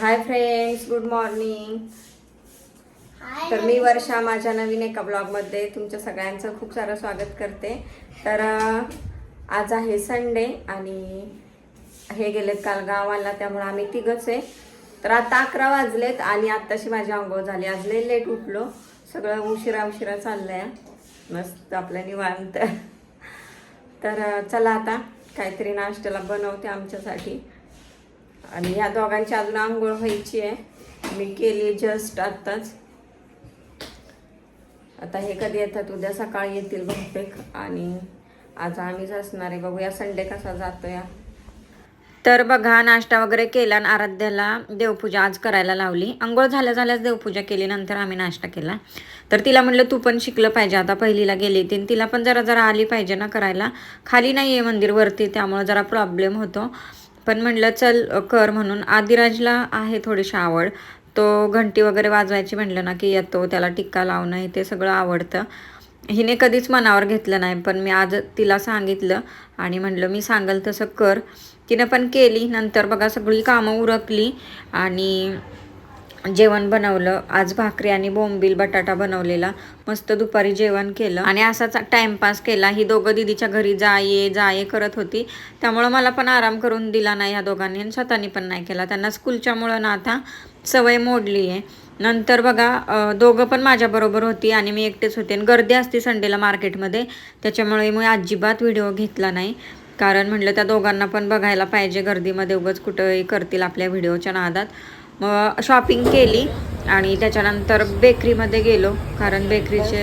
Hi friends good morning तर मी वर्षा माझ्या नवीन एका ब्लॉगमध्ये तुमच्या सगळ्यांचं खूप सारं स्वागत करते. तर आज आहे संडे आणि हे गेलेत काल गावाला त्यामुळे आम्ही तिघच आहे. तर आता अकरा वाजलेत आणि आत्ताशी माझी आंघोळ झाली. आज लय लेट उठलो. सगळं उशिरा उशिरा चाललंय. मस्त आपलं निवांत. तर चला आता काहीतरी नाश्त्याला बनवते आमच्यासाठी. आणि ह्या दोघांची अजून आंघोळ व्हायची आहे. मी केली जस्ट आत्ताच. आता हे कधी येतात? उद्या सकाळी येतील बहुतेक. आणि आज आम्हीच असणार आहे बघूया संडे कसा जातो या तर बघा नाश्ता वगैरे केला आणि आराध्याला देवपूजा आज करायला लावली. आंघोळ झाल्या झाल्याच देवपूजा केली नंतर आम्ही नाश्ता केला. तर तिला म्हटलं तू पण शिकलं पाहिजे. आता पहिलीला गेली ती तिला पण जरा जरा आली पाहिजे ना करायला. खाली नाही आहे मंदिर वरती जरा प्रॉब्लेम होतो. पण म्हणलं चल कर म्हणून. आदिराजला आहे थोडीशी आवड. तो घंटी वगैरे वाजवायची म्हणलं ना की येतो त्याला टिक्का लावणं हे ते सगळं आवडतं. हिने कधीच मनावर घेतलं नाही पण मी आज तिला सांगितलं आणि म्हणलं मी सांगेल तसं कर. तिनं पण केली. नंतर बघा सगळी कामं उरकली आणि जेवण बनवलं आज भाकरी आणि बोंबील बटाटा बनवलेला. मस्त दुपारी जेवण केलं आणि असाच टाइमपास केला. ही दोघं दिदीच्या घरी जा ये जा ये करत होती. त्यामुळं मला पण आराम करून दिला नाही ह्या दोघांनी आणि स्वतःनी पण नाही केला. त्यांना स्कूलच्यामुळं ना आता सवय मोडली आहे नंतर बघा दोघं पण माझ्याबरोबर होती आणि मी एकटेच होते आणि गर्दी असते संडेला मार्केटमध्ये. त्याच्यामुळे मी अजिबात व्हिडिओ घेतला नाही. कारण म्हटलं त्या दोघांना पण बघायला पाहिजे गर्दीमध्ये उगाच कुठंही करतील आपल्या व्हिडिओच्या नादात. मग शॉपिंग केली आणि त्याच्यानंतर बेकरीमध्ये गेलो. कारण बेकरीचे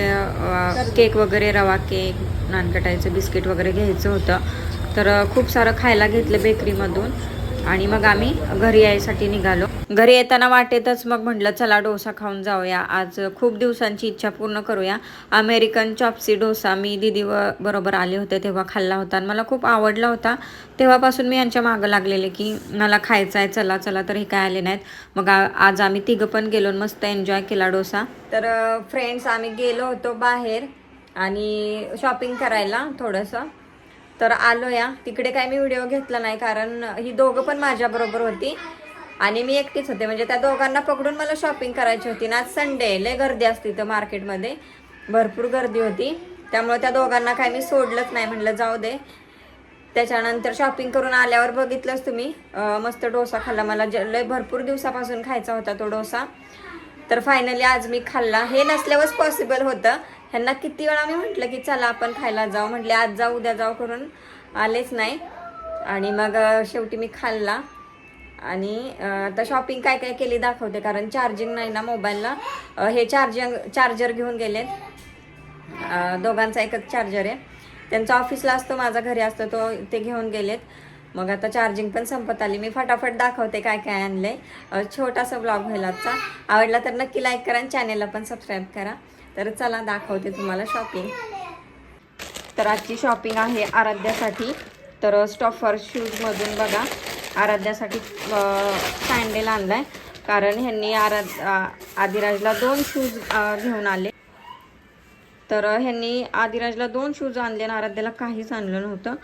केक वगैरे रवा केक नानकटाईचं बिस्किट वगैरे घ्यायचं होतं. तर खूप सारं खायला घेतलं बेकरीमधून आणि मग आम्ही घरी यायसाठी निघालो. घरी येताना वाटेतच मग म्हटलं चला डोसा खाऊन जाऊया. आज खूप दिवसांची इच्छा पूर्ण करूया. अमेरिकन चॉप्सी डोसा मी दिदी बरोबर आले होते तेव्हा खाल्ला होता आणि मला खूप आवडला होता. तेव्हापासून मी यांच्या मागं लागलेले की मला खायचं आहे चला चला तर हे काय आले नाहीत. मग आज आम्ही तिघं पण गेलो आणि मस्त एन्जॉय केला डोसा. तर फ्रेंड्स आम्ही गेलो होतो बाहेर आणि शॉपिंग करायला थोडंसं. तर आलो या तिकडे काय मी व्हिडिओ घेतला नाही कारण ही दोघं पण माझ्याबरोबर होती. आणि मी एकटीच होते. म्हणजे त्या दोघांना पकडून मला शॉपिंग करायची होती. ना आज संडे लय गर्दी असते इथं मार्केटमध्ये भरपूर गर्दी होती. त्यामुळे त्या दोघांना काय मी सोडलंच नाही. म्हटलं जाऊ दे. त्याच्यानंतर शॉपिंग करून आल्यावर बघितलंच तुम्ही. मस्त डोसा खाल्ला. मला ज- लय भरपूर दिवसापासून खायचा होता तो डोसा. तर फायनली आज मी खाल्ला. हे नसल्यावरच पॉसिबल होतं. ह्यांना किती वेळा मी म्हटलं की चला आपण खायला जाऊ? म्हटले आज जाऊ उद्या जाऊ करून आलेच नाही. आणि मग शेवटी मी खाल्ला. आणि आता शॉपिंग काय काय केली दाखवते कारण चार्जिंग नाही ना मोबाईलला हे चार्जिंग चार्जर घेऊन गेलेत दोघांचा एकच चार्जर आहे. त्यांचा ऑफिसला असतो माझा घरी असतो तो ते घेऊन गेलेत. मग आता चार्जिंग पण संपत आली. मी फटाफट दाखवते काय काय आणले छोटासा ब्लॉग होईल आजचा आवडला तर नक्की लाईक करा आणि चॅनेलला पण सबस्क्राईब करा. तर चला दाखवते तुम्हाला शॉपिंग तर आजची शॉपिंग आहे आराध्यासाठी. तर स्टॉफर शूजमधून बघा आराध्यासाठी सँडेल आणलाय. कारण ह्यांनी आराध आदिराजला दोन शूज घेऊन आले. तर ह्यांनी आदिराजला दोन शूज आणले आणि आराध्याला काहीच आणलं नव्हतं.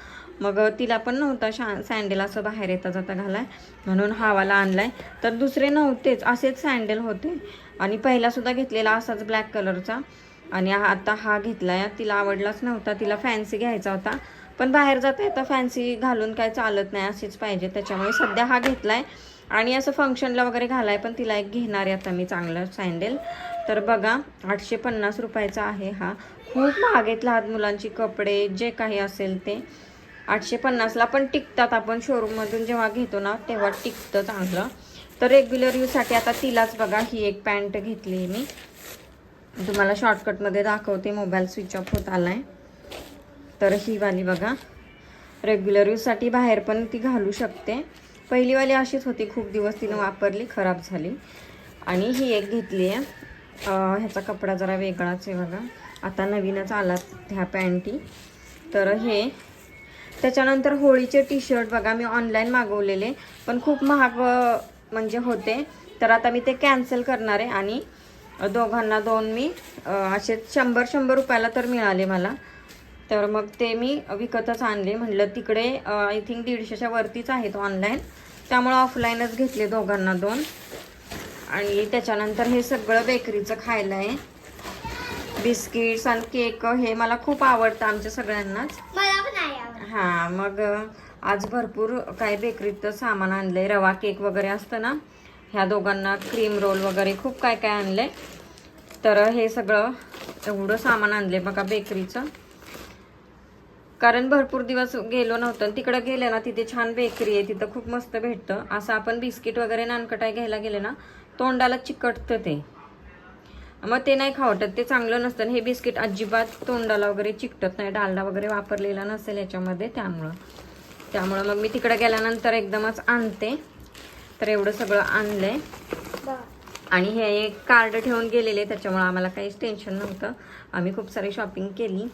मग तिला पण नव्हता शा सँडेल असं बाहेर येता जाता घालाय. म्हणून हावाला आणलाय. तर दुसरे नव्हतेच असेच सँडेल होते. आणि पहिलासुद्धा घेतलेला असाच ब्लॅक कलरचा आणि हा- आता हा घेतला आहे तिला आवडलाच नव्हता. तिला फॅन्सी घ्यायचा होता. पण बाहेर जाता येता फॅन्सी घालून काय चालत नाही अशीच पाहिजे. त्याच्यामुळे सध्या हा घेतला आहे आणि असं फंक्शनला वगैरे घालाय पण तिला एक घेणार आहे आता मी चांगलं सँडेल तर बघा आठशे पन्नास रुपयाचा आहे हा. खूप महाग आहेत लहान मुलांची कपडे जे काही असेल ते. आठशे पन्नासला पण टिकतात. आपण शोरूममधून जेव्हा घेतो ना तेव्हा टिकतं चांगलं. तर रेग्युलर यूजसाठी आता तिलाच बघा ही एक पॅन्ट घेतली मी. तुम्हाला शॉर्टकटमध्ये दाखवते मोबाईल स्विच ऑफ होत आला आहे तर ही वाली बघा. रेग्युलर यूजसाठी बाहेर पण ती घालू शकते. पहिलीवाली अशीच होती खूप दिवस तिनं वापरली खराब झाली. आणि ही एक घेतली आहे. ह्याचा कपडा जरा वेगळाच आहे बघा. आता नवीनच आला ह्या पॅन्टी. तर हे त्याच्यानंतर होळीचे टी शर्ट बघा मी ऑनलाईन मागवलेले. पण खूप महाग म्हणजे होते. तर आता मी ते कॅन्सल करणार आहे आणि दोघांना दोन मी असे शंभर शंभर रुपयाला तर मिळाले मला. तर मग ते मी विकतच आणले. म्हटलं तिकडे आय थिंक दीडशेच्या वरतीच आहेत ऑनलाईन त्यामुळं ऑफलाईनच घेतले दोघांना दोन. आणि त्याच्यानंतर हे सगळं बेकरीचं खायला आहे. बिस्किट्स आणि केक हे मला खूप आवडतं आमच्या सगळ्यांनाच. हा मग आज भरपूर काय बेकरीत सामान आणलंय. रवा केक वगैरे असतं ना? ह्या दोघांना क्रीम रोल वगैरे खूप काय काय आणलंय. तर हे सगळं एवढं सामान आणलंय बघा बेकरीचं. कारण भरपूर दिवस गेलो नव्हतं आणि तिकडं गेले ना तिथे छान बेकरी आहे. तिथं खूप मस्त भेटतं. असं आपण बिस्किट वगैरे नानकटाय घ्यायला गेले ना तोंडाला चिकटतं ते. मग ते नाही खावटत. ते चांगलं नसतं. आणि हे बिस्किट अजिबात तोंडाला वगैरे चिकटत नाही. डालडा वगैरे वापरलेला नसेल याच्यामध्ये त्यामुळं. त्यामुळं मग मी तिकडे गेल्यानंतर एकदमच आणते. तर एवढं सगळं आणलंय. आणि हे एक कार्ड ठेवून गेलेले त्याच्यामुळे आम्हाला काहीच टेन्शन नव्हतं. आम्ही खूप सारी शॉपिंग केली.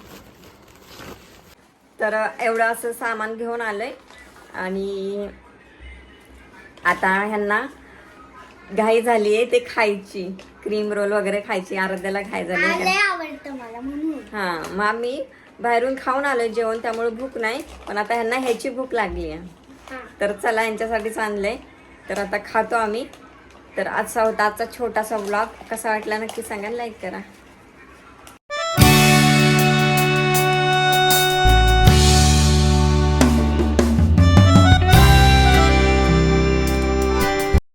तर एवढं असं सामान घेऊन आलंय. आणि आता ह्यांना घाई झाली आहे ते खायची. क्रीम रोल वगैरे खायची आराध्याला खाय झाली हा मग आम्ही बाहेरून खाऊन आलोय जेवण त्यामुळे भूक नाही. पण आता ह्यांना ह्याची भूक लागली आहे. तर चला यांच्यासाठीच आणलंय. तर आता खातो आम्ही. तर आजचा होता आजचा छोटासा ब्लॉग कसा वाटला नक्की सांगा लाईक करा.